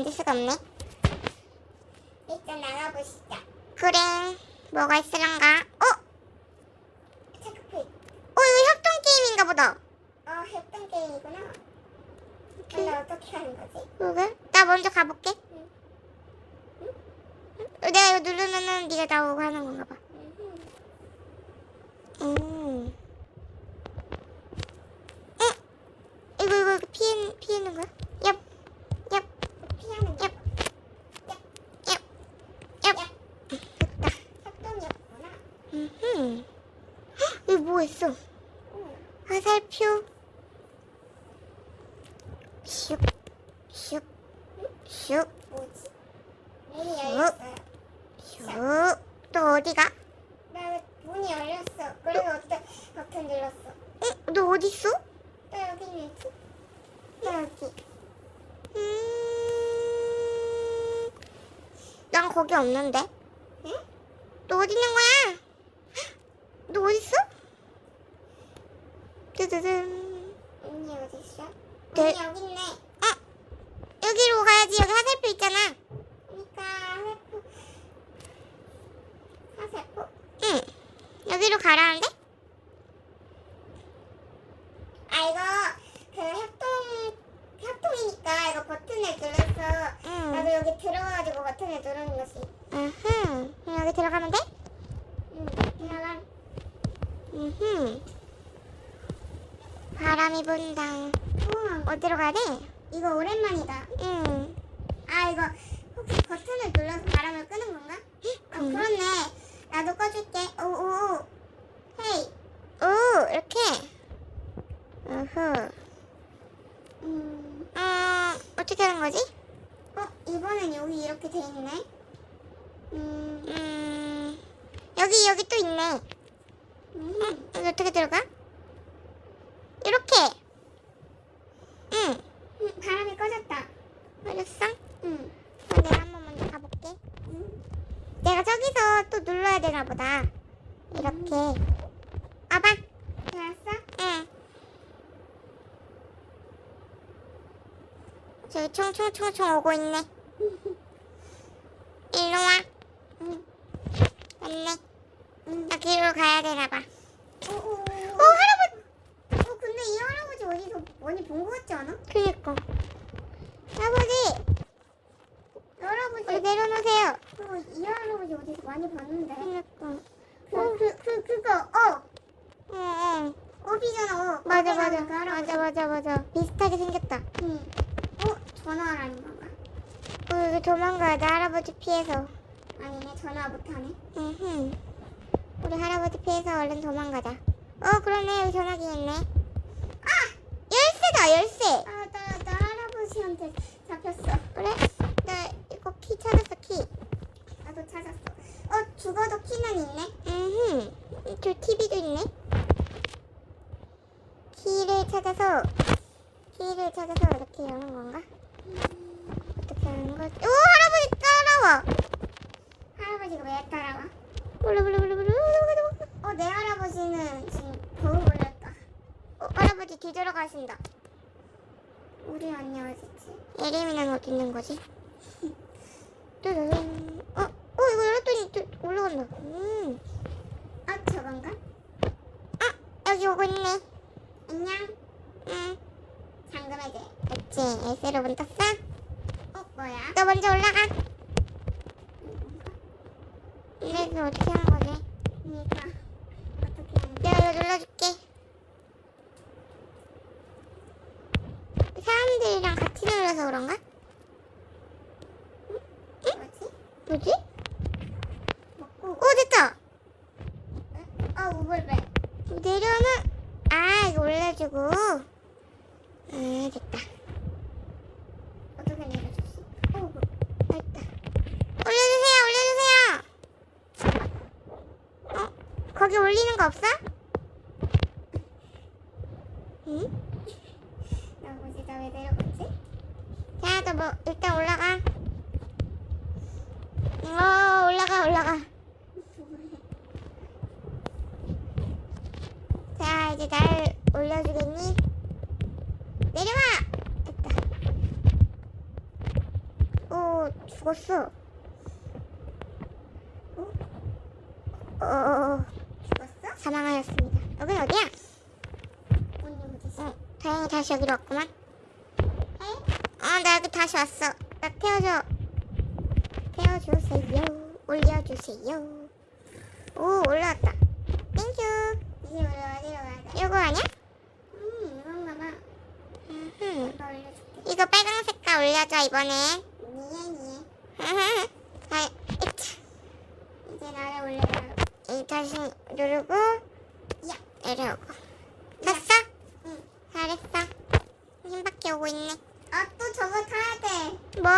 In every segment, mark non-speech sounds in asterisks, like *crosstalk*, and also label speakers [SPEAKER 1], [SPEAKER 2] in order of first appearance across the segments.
[SPEAKER 1] 앉을 수가 없네.
[SPEAKER 2] 일단 나가보시죠.
[SPEAKER 1] 그래. 뭐가 있으란가? 어?
[SPEAKER 2] 체크핏.
[SPEAKER 1] 어, 이거 협동 게임인가 보다.
[SPEAKER 2] 어, 협동 게임이구나. 근데 어떻게 하는 거지?
[SPEAKER 1] 그러게. 나 먼저 가볼게.
[SPEAKER 2] 응.
[SPEAKER 1] 응? 내가 이거 누르면은 네가 나오고 하는 건가 봐.
[SPEAKER 2] 음흠.
[SPEAKER 1] 음. 응? 이거 이거 피해 피하는 거야? 얍. 얍.
[SPEAKER 2] 피하는 거.
[SPEAKER 1] 얍. 얍. 얍. 됐다.
[SPEAKER 2] 협동이었구나.
[SPEAKER 1] 음. 있어?
[SPEAKER 2] 응.
[SPEAKER 1] 화살표. 슉. 슉. 슉.
[SPEAKER 2] 뭐지? 문이 열렸어요.
[SPEAKER 1] 슉. 또 어디가?
[SPEAKER 2] 나 문이 열렸어. 그리고 어떤 버튼 눌렀어.
[SPEAKER 1] 응? 너 어디 있어?
[SPEAKER 2] 또 여기 있지? 또 여기.
[SPEAKER 1] 음. 난 거기 없는데.
[SPEAKER 2] 응?
[SPEAKER 1] 너 어디 있는 거야? 너 어디 있어? 뜨드든.
[SPEAKER 2] 문이 어디 있어?
[SPEAKER 1] 네.
[SPEAKER 2] 문이 여기 있네.
[SPEAKER 1] 어? 여기로 가야지. 여기 화살표 있잖아.
[SPEAKER 2] 그러니까 화살표. 화살표.
[SPEAKER 1] 응. 여기로 가라는데?
[SPEAKER 2] 아 이거 그 협동 협동이니까 이거 버튼을 눌러서
[SPEAKER 1] 응.
[SPEAKER 2] 나도 여기 들어가가지고 버튼을 누르는 거지.
[SPEAKER 1] 그럼 여기 들어가면 돼?
[SPEAKER 2] 응. 들어가.
[SPEAKER 1] 으흠. 분다.
[SPEAKER 2] 우와.
[SPEAKER 1] 어디로 돼?
[SPEAKER 2] 이거 오랜만이다.
[SPEAKER 1] 응.
[SPEAKER 2] 아 이거 혹시 버튼을 눌러서 바람을 끄는 건가? 아
[SPEAKER 1] 응.
[SPEAKER 2] 그렇네. 나도 꺼줄게. 오 오 오. 헤이.
[SPEAKER 1] 오, 이렇게. 으흐.
[SPEAKER 2] 음.
[SPEAKER 1] 어, 어떻게 하는 거지?
[SPEAKER 2] 어 이번엔 여기 이렇게 돼 있네. 음.
[SPEAKER 1] 음, 여기, 여기 또 있네.
[SPEAKER 2] 음.
[SPEAKER 1] 여기 어떻게 들어가? 이렇게. 응.
[SPEAKER 2] 음, 바람이 꺼졌다.
[SPEAKER 1] 알았어?
[SPEAKER 2] 응.
[SPEAKER 1] 그럼 내가 한번 먼저 가볼게.
[SPEAKER 2] 음.
[SPEAKER 1] 내가 저기서 또 눌러야 되나 보다. 이렇게. 와봐.
[SPEAKER 2] 알았어?
[SPEAKER 1] 응. 저기 총총총총 오고 있네. 일로 와.
[SPEAKER 2] 응.
[SPEAKER 1] 맞네.
[SPEAKER 2] 응.
[SPEAKER 1] 나 길로 가야 되나 봐.
[SPEAKER 2] 오오오.
[SPEAKER 1] 어, 할아버지.
[SPEAKER 2] 어 근데 이 할아버지 어디서 많이 본것 같지 않아?
[SPEAKER 1] 그니까. 할아버지,
[SPEAKER 2] 이 할아버지.
[SPEAKER 1] 우리 내려놓으세요.
[SPEAKER 2] 어, 이 할아버지 어디서 많이 봤는데.
[SPEAKER 1] 그니까.
[SPEAKER 2] 그, 그, 그, 그거, 어!
[SPEAKER 1] 응, 응.
[SPEAKER 2] 업이잖아, 어.
[SPEAKER 1] 맞아, 맞아. 맞아, 맞아, 맞아. 비슷하게 생겼다.
[SPEAKER 2] 응. 어? 전화하라는 건가?
[SPEAKER 1] 어, 여기 도망가야 돼. 할아버지 피해서.
[SPEAKER 2] 아니네, 전화 못하네.
[SPEAKER 1] 응. 우리 할아버지 피해서 얼른 도망가자. 어, 그러네. 여기 전화기 있네. 아! 열쇠다, 열쇠.
[SPEAKER 2] 아,
[SPEAKER 1] 뒤돌아 가신다.
[SPEAKER 2] 우리 언니 어딨지?
[SPEAKER 1] 예림이는 어디 있는 거지? *laughs* 짜잔. 어, 어, 이거 열었더니 또 올라간다. 음.
[SPEAKER 2] 아, 저건가?
[SPEAKER 1] 아, 여기 오고 있네.
[SPEAKER 2] 안녕.
[SPEAKER 1] 응.
[SPEAKER 2] 잠금해제.
[SPEAKER 1] 그치, 에세로 문 떴어?
[SPEAKER 2] 어, 뭐야?
[SPEAKER 1] 너 먼저 올라가. 이거 어떻게 하는 거지?
[SPEAKER 2] 그니까. 어떻게 하는
[SPEAKER 1] 내가 이거 눌러줄게. 사람들이랑 같이 눌러서 그런가?
[SPEAKER 2] 거지?
[SPEAKER 1] 뭐지?
[SPEAKER 2] 먹고.
[SPEAKER 1] 오, 됐다!
[SPEAKER 2] 아, 우물배.
[SPEAKER 1] 내려는, 아, 이거 올려주고. 아, 됐다.
[SPEAKER 2] 어떻게 내려줬어? 어,
[SPEAKER 1] 됐다. 올려주세요, 올려주세요! 어? 거기 올리는 거 없어? 응?
[SPEAKER 2] 나 뭐지? 나 왜 내려갔지?
[SPEAKER 1] 자, 너 뭐, 일단 올라가. 어, 올라가, 올라가. 자, 이제 날 올려주겠니? 내려와! 됐다. 죽었어. 어,
[SPEAKER 2] 죽었어?
[SPEAKER 1] 사망하였습니다. 여긴 어디야?
[SPEAKER 2] 언니 어디 있어?
[SPEAKER 1] 어, 다행히 다시 여기로 왔구만.
[SPEAKER 2] 에?
[SPEAKER 1] 어, 나 여기 다시 왔어. 나 태워줘. 태워주세요. 올려주세요. 오, 올라왔다. 땡큐.
[SPEAKER 2] 이제 우리 어디로 가야 돼?
[SPEAKER 1] 이거 아니야?
[SPEAKER 2] 음 이건가 봐.
[SPEAKER 1] 음흠.
[SPEAKER 2] 이거 올려줄게.
[SPEAKER 1] 이거 빨간 색깔 올려줘. 아,
[SPEAKER 2] 이제 나를 올려라.
[SPEAKER 1] 이 다시 누르고,
[SPEAKER 2] 야.
[SPEAKER 1] 내려오고. 됐어?
[SPEAKER 2] 응.
[SPEAKER 1] 잘했어. 힘밖에 오고 있네.
[SPEAKER 2] 아 또 저거 타야 돼.
[SPEAKER 1] 뭐?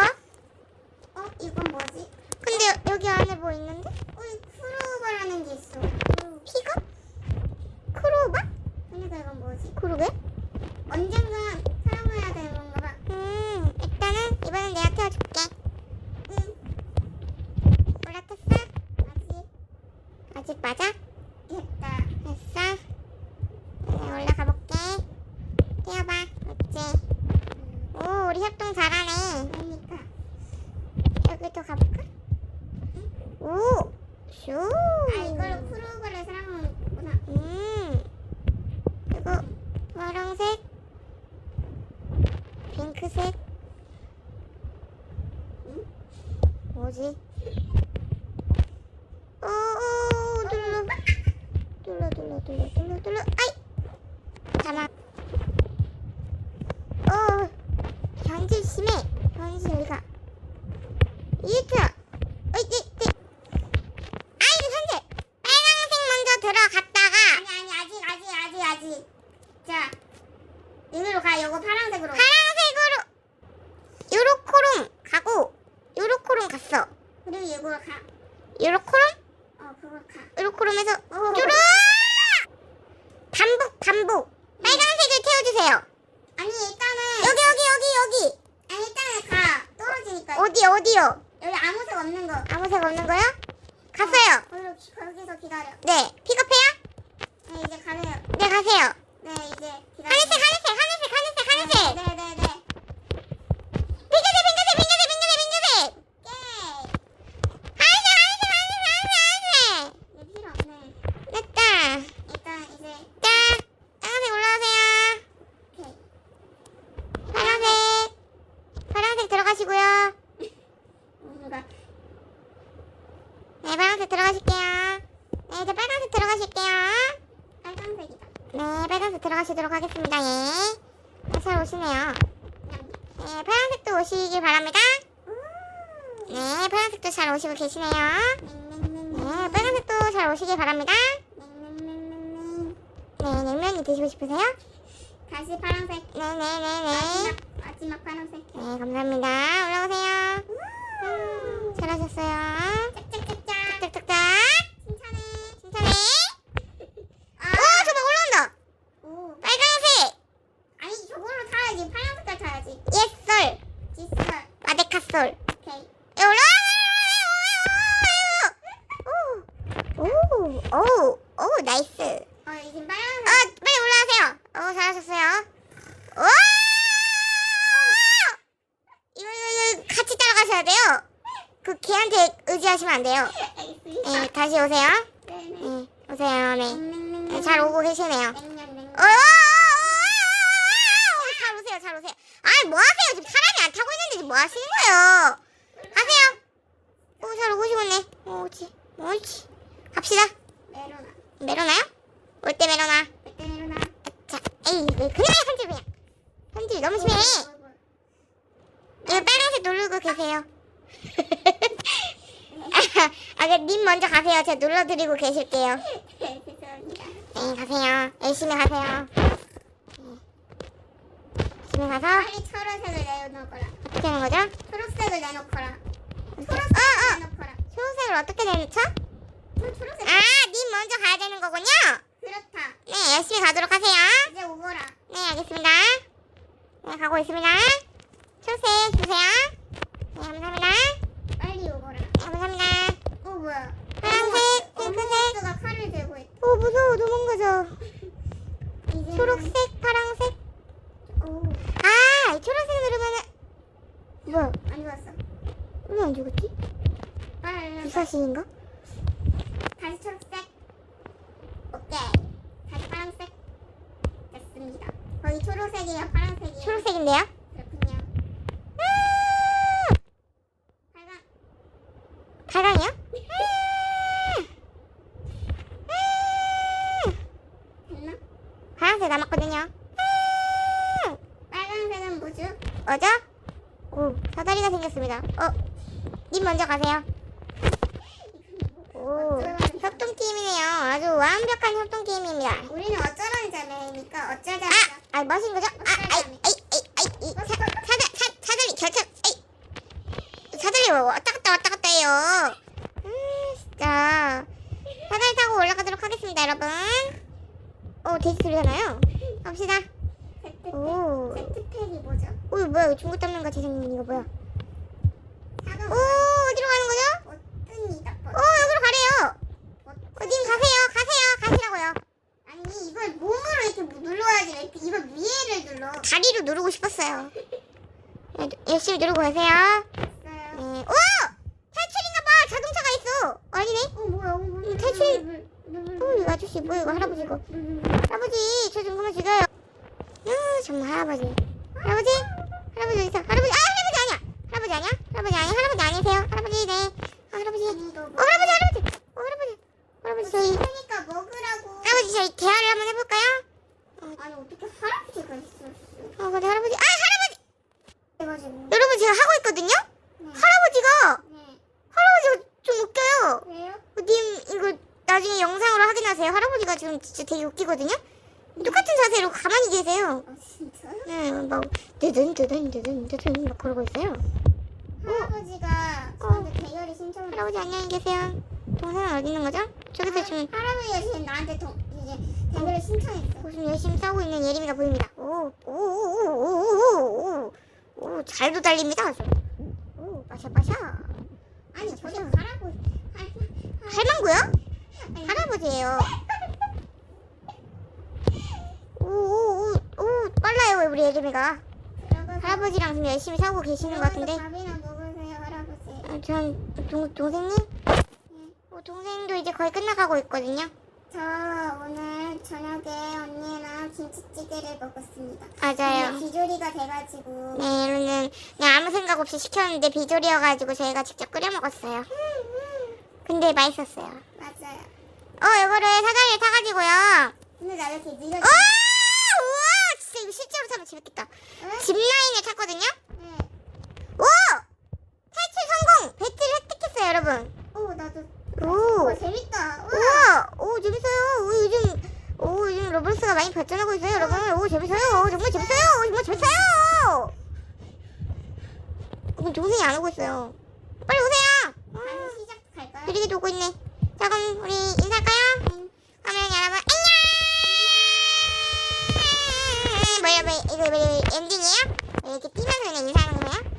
[SPEAKER 2] 어 이건 뭐지?
[SPEAKER 1] 근데 여, 여기 안에 뭐 있는데?
[SPEAKER 2] 어, 이 크로우바라는 게 있어.
[SPEAKER 1] 피가? 크로바?
[SPEAKER 2] 그러니까 이건 뭐지?
[SPEAKER 1] 그러게?
[SPEAKER 2] 언젠간 사용해야 되는 건가 봐.
[SPEAKER 1] 음, 일단은 이번엔 내가 태워줄게.
[SPEAKER 2] 응.
[SPEAKER 1] 올라탔어?
[SPEAKER 2] 아직
[SPEAKER 1] 아직 맞아?
[SPEAKER 2] 됐다.
[SPEAKER 1] 됐어. 네, 올라가 볼게. 태워봐. 맞지?
[SPEAKER 2] 음,
[SPEAKER 1] 협동 잘하네.
[SPEAKER 2] 그러니까.
[SPEAKER 1] 여기도 가볼까? 오, 슈.
[SPEAKER 2] 아 이걸로 크로우바를 사용하는구나.
[SPEAKER 1] 음, 이거 파랑색, 핑크색.
[SPEAKER 2] 응?
[SPEAKER 1] 뭐지? 오, 오, 눌러. 눌러, 눌러, 눌러, 눌러, 눌러. 아이! 잠깐. 어, 현질 심해. 현질 여기가. 이트. 어이, 이, 이. 아이, 현질. 빨강색 먼저 들어갔다가.
[SPEAKER 2] 아니 아니 아직 아직 아직 아직. 자 여기로 가. 요거 파란색으로.
[SPEAKER 1] 파란색으로. 요로코롬 가고, 요로코롬 갔어.
[SPEAKER 2] 그리고 이거로 가. 어.
[SPEAKER 1] 요로코롬에서
[SPEAKER 2] 어.
[SPEAKER 1] 쭈루! 반복, 반복. 빨간색을 태워주세요.
[SPEAKER 2] 아니 일단은
[SPEAKER 1] 여기, 여기, 여기, 여기.
[SPEAKER 2] 떨어지니까.
[SPEAKER 1] 어디, 어디요?
[SPEAKER 2] 여기 아무 색 없는 거.
[SPEAKER 1] 아무 색 없는 거요? 갔어요.
[SPEAKER 2] 거기로 기- 거기서 기다려.
[SPEAKER 1] 네, 픽업해요?
[SPEAKER 2] 네 이제 가세요.
[SPEAKER 1] 네, 가세요.
[SPEAKER 2] 네 이제 기다려.
[SPEAKER 1] 하늘색, 하늘색, 하늘색, 하늘색, 하늘색.
[SPEAKER 2] 네네네.
[SPEAKER 1] 핑크색, 핑크색, 핑크색, 핑크색, 핑크색.
[SPEAKER 2] 예.
[SPEAKER 1] 하늘색, 하늘색, 하늘색, 하늘색, 하늘색.
[SPEAKER 2] 이제 필요 없네.
[SPEAKER 1] 됐다.
[SPEAKER 2] 일단 이제
[SPEAKER 1] 자, 빨간색 올라오세요.
[SPEAKER 2] 오케이.
[SPEAKER 1] 파란색. 파란색 들어가시고요.
[SPEAKER 2] 뭔가
[SPEAKER 1] 네, 파란색 들어가실게요. 네, 이제 빨간색 들어가실게요.
[SPEAKER 2] 빨간색이다.
[SPEAKER 1] 네, 빨간색 들어가시도록 하겠습니다. 예. 네, 잘 오시네요. 네, 파란색도 오시길 바랍니다. 네, 파란색도 잘 오시고 계시네요. 네, 빨간색도 잘 오시길 바랍니다. 네, 냉면이 드시고 싶으세요?
[SPEAKER 2] 다시 파란색.
[SPEAKER 1] 네, 네, 네, 네.
[SPEAKER 2] 마지막 마지막 파란색.
[SPEAKER 1] 네, 감사합니다. 올라오세요. 음, 잘하셨어요.
[SPEAKER 2] 짝짝짝짝.
[SPEAKER 1] 짝짝짝.
[SPEAKER 2] 칭찬해.
[SPEAKER 1] 칭찬해.
[SPEAKER 2] 아.
[SPEAKER 1] 오, 저거 올라온다.
[SPEAKER 2] 오.
[SPEAKER 1] 빨간색.
[SPEAKER 2] 아니 저걸로 타야지. 파란 색깔 타야지.
[SPEAKER 1] 예솔.
[SPEAKER 2] 지스. 오케이.
[SPEAKER 1] 올라. 오, 오, 오, 오, 나이스.
[SPEAKER 2] 어 이제.
[SPEAKER 1] 어, 빨리 올라가세요. 어, 잘하셨어요. 와! 이거, 이거, 이거 같이 따라가셔야 돼요. 그 걔한테 의지하시면 안 돼요. 네, 다시 오세요.
[SPEAKER 2] 네,
[SPEAKER 1] 오세요. 네.
[SPEAKER 2] 맹맹맹맹.
[SPEAKER 1] 네, 잘 오고 계시네요. 어, 잘 오세요, 잘 오세요. 아, 뭐 하세요? 지금 타고 있는데 뭐 하시는 거예요? 가세요. 오, 잘 오고 싶었네. 어, 옳지, 옳지. 갑시다.
[SPEAKER 2] 메로나.
[SPEAKER 1] 메로나요? 올 때 메로나.
[SPEAKER 2] 그때 메로나.
[SPEAKER 1] 자, 에이, 왜 그냥 현질 그냥. 현질 너무 심해. 이거 빨간색 누르고 계세요. *laughs* 아, 그, 님 먼저 가세요. 제가 눌러드리고 계실게요. *laughs*
[SPEAKER 2] 네,
[SPEAKER 1] 가세요. 열심히 가세요. 네. 열심히 가서
[SPEAKER 2] 빨리 초록색을 내놓거라.
[SPEAKER 1] 어떻게 하는 거죠?
[SPEAKER 2] 초록색을 내놓거라.
[SPEAKER 1] 어,
[SPEAKER 2] 초록색을
[SPEAKER 1] 어.
[SPEAKER 2] 내놓거라.
[SPEAKER 1] 초록색을 어떻게 내놓죠?
[SPEAKER 2] 저 초록색.
[SPEAKER 1] 아, 님 먼저 가야 되는 거군요.
[SPEAKER 2] 그렇다.
[SPEAKER 1] 네, 열심히 가도록 하세요.
[SPEAKER 2] 이제 오거라.
[SPEAKER 1] 네, 알겠습니다. 네, 가고 있습니다. 초록색 주세요. 네, 감사합니다.
[SPEAKER 2] 빨리 오거라.
[SPEAKER 1] 네, 감사합니다.
[SPEAKER 2] 어 뭐야?
[SPEAKER 1] 파란색, 핑크색.
[SPEAKER 2] 칼을 들고 있다.
[SPEAKER 1] 오, 무서워. 도망가자. *laughs*
[SPEAKER 2] 이제
[SPEAKER 1] 초록색, 파랑색.
[SPEAKER 2] 오,
[SPEAKER 1] 아, 이 초록색 누르면은. 뭐야?
[SPEAKER 2] 안 좋았어.
[SPEAKER 1] 왜 안 죽었지?
[SPEAKER 2] 빨리
[SPEAKER 1] 유사시인가?
[SPEAKER 2] 다시 초록색. 오케이. 다시 파란색. 됐습니다. 거의 초록색이에요. 파란색이에요.
[SPEAKER 1] 초록색인데요? 아!
[SPEAKER 2] 빨강.
[SPEAKER 1] 발광이요?
[SPEAKER 2] 됐나?
[SPEAKER 1] 파란색 남았거든요.
[SPEAKER 2] 빨간색은 뭐죠?
[SPEAKER 1] 어죠? 오, 사다리가 생겼습니다. 어, 님 먼저 가세요. 오, 협동 게임이네요. 아주 완벽한 협동 게임입니다.
[SPEAKER 2] 우리는 어쩌라는 자매니까 어쩌자.
[SPEAKER 1] 아, 아, 마신 거죠? 아, 아이, 아이, 아이, 아이, 이, 사, 사다, 사, 사다리 결착, 아이. 사다리 왔다 갔다 왔다 갔다 해요. 음, 진짜. 사다리 타고 올라가도록 하겠습니다, 여러분. 오, 돼지 소리가 나요. 갑시다. 오.
[SPEAKER 2] 세트팩이 뭐죠?
[SPEAKER 1] 오, 뭐야? 이거 중국 담는가 재생님 이거 뭐야?
[SPEAKER 2] 사과
[SPEAKER 1] 오, 어디로 가는 거죠?
[SPEAKER 2] 어뜬니다.
[SPEAKER 1] 오, 여기로 가래요. 어, 님 가세요, 가시라고요.
[SPEAKER 2] 아니 이걸 몸으로 이렇게 눌러야지 이렇게 이걸 위에를 눌러.
[SPEAKER 1] 다리로 누르고 싶었어요. 네, 열심히 누르고 가세요. 네. 오! 탈출인가봐! 자동차가 있어! 아니네?
[SPEAKER 2] 어 뭐야? 어, 뭐야?
[SPEAKER 1] 음, 탈출. 오, 이거 아저씨, 뭐야, 이거 할아버지, 이거. 할아버지, 저 좀 그만 죽여요. 아, 정말 할아버지. 할아버지? 할아버지 어디 있어? 할아버지, 아, 할아버지 아니야! 할아버지 아니야? 할아버지 아니야? 할아버지 아니세요? 할아버지, 네. 아, 할아버지. 어, 할아버지, 할아버지! 어, 할아버지. 할아버지, 저희, 저희 대화를 한번 해볼까요?
[SPEAKER 2] 아니 어떻게 할아버지가 있었어?
[SPEAKER 1] 어, 근데 할아버지, 아, 할아버지!
[SPEAKER 2] 해가지고.
[SPEAKER 1] 여러분, 제가 하고 있거든요?
[SPEAKER 2] 네.
[SPEAKER 1] 할아버지가,
[SPEAKER 2] 네.
[SPEAKER 1] 할아버지가 좀 웃겨요.
[SPEAKER 2] 왜요?
[SPEAKER 1] 어, 님 이거 나중에 영상으로 확인하세요. 할아버지가 지금 진짜 되게 웃기거든요. 똑같은 자세로 가만히 계세요.
[SPEAKER 2] 아 진짜요?
[SPEAKER 1] 네, 막 드든 드든 드든 드든 막 그러고 있어요.
[SPEAKER 2] 할아버지가
[SPEAKER 1] 어.
[SPEAKER 2] 저한테 대결이 신청을
[SPEAKER 1] 할아버지 안녕히 계세요. 동생은 어디 있는 거죠? 저기서 지금
[SPEAKER 2] 할아버지가 지금 나한테 동, 이제 대결을 신청했어.
[SPEAKER 1] 지금 열심히 싸우고 있는 예림이가 보입니다. 오오오 오 오 오 오 오, 잘도 달립니다. 오, 빠샤 빠샤.
[SPEAKER 2] 아니 저게. 할아버지. 할,
[SPEAKER 1] 할망구요?
[SPEAKER 2] 아니,
[SPEAKER 1] 할아버지예요. 오 오 오 오, 빨라요 우리 예림이가. 할아버지랑 지금 열심히 싸우고 계시는 것 같은데.
[SPEAKER 2] 밥이나 먹으세요 할아버지.
[SPEAKER 1] 아, 전 동, 동생님? 어, 동생도 이제 거의 끝나가고 있거든요.
[SPEAKER 2] 저 오늘 저녁에 언니랑 김치찌개를 먹었습니다.
[SPEAKER 1] 맞아요.
[SPEAKER 2] 비조리가 돼가지고
[SPEAKER 1] 네, 이거는 그냥 아무 생각 없이 시켰는데 비조리여가지고 저희가 직접 끓여 먹었어요. 근데 맛있었어요.
[SPEAKER 2] 맞아요.
[SPEAKER 1] 어, 이거를 사다리에 타가지고요.
[SPEAKER 2] 근데 나 이렇게.
[SPEAKER 1] 아, 우와, 진짜 이거 실제로 타면 재밌겠다.
[SPEAKER 2] 응?
[SPEAKER 1] 짚라인을 탔거든요.
[SPEAKER 2] 네.
[SPEAKER 1] 오! 탈출 성공! 배트를 획득했어요, 여러분.
[SPEAKER 2] 오 나도.
[SPEAKER 1] 오.
[SPEAKER 2] 오 재밌다. 우와.
[SPEAKER 1] 오 재밌어요. 오 요즘 오 요즘 로블스가 많이 발전하고 있어요, 여러분. 오 재밌어요. 오 정말 재밌어요. 오 정말 재밌어요. 그럼 동생이 안 오고 있어요. 빨리 오세요. 음.
[SPEAKER 2] 다시 시작 갈까요?
[SPEAKER 1] 느리게 오고 있네. 자 그럼 우리 인사할까요?
[SPEAKER 2] 응.
[SPEAKER 1] 그러면 여러분 안녕. 음, 음, 뭐야 뭐야 이거 뭐야 엔딩이에요? 이렇게 뛰면서 그냥 인사하는 거예요?